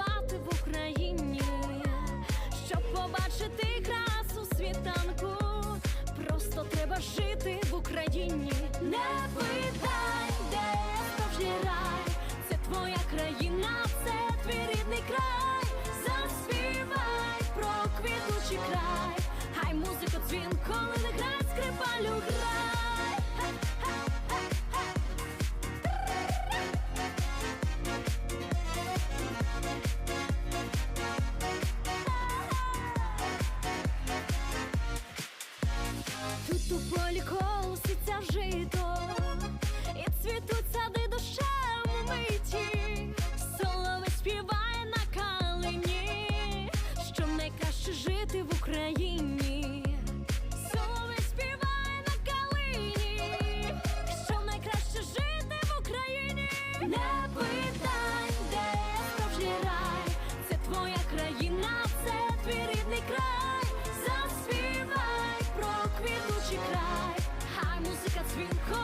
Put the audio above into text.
побувати в Україні, щоб побачити красу світанку, просто треба жити в Україні. Не питай, де справжній рай, це твоя країна, це твій рідний край, заспівай про квітучий край, хай музика дзвін, коли не грає скрипалю грай. Полі колоситься жито, і цвітуть сади дощем миті, соловей співає на калині, що найкраще жити в Україні. Заспівай